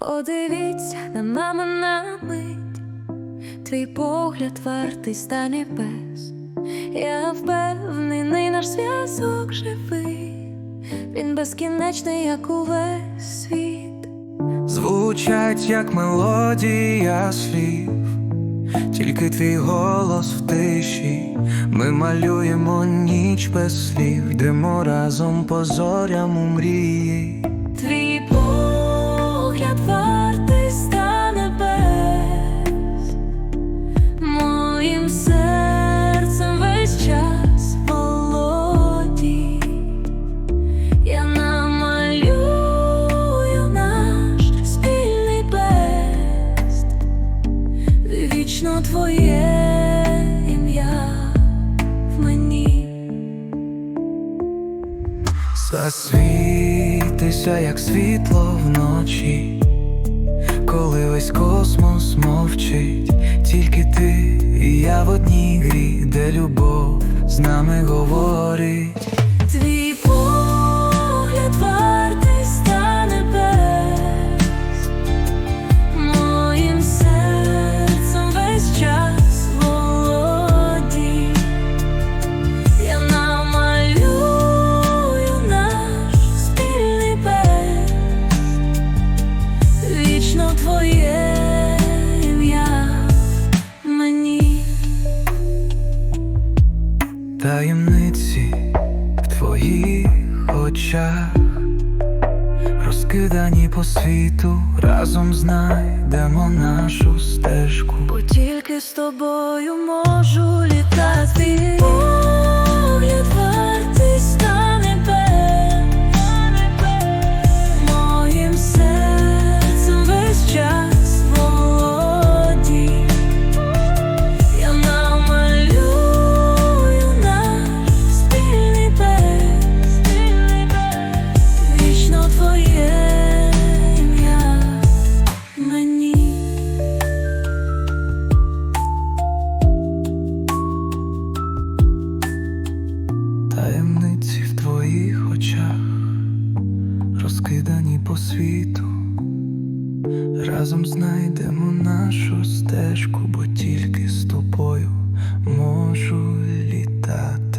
Подивіться на мама на мить, твій погляд вартий ста небес. Я впевнений, наш зв'язок живий, він безкінечний, як увесь світ. Звучать як мелодія слів, тільки твій голос в тиші. Ми малюємо ніч без слів, йдемо разом по зорям у мрії. Твій вічно твоє ім'я в мені. Засвітися, як світло вночі, коли весь космос мовчить, тільки ти і я в одній грі, де любов з нами говорить. Твоїх очах, розкидані по світу, разом знайдемо нашу стежку. Бо тільки з тобою можу розкидані по світу, разом знайдемо нашу стежку, бо тільки з тобою можу літати.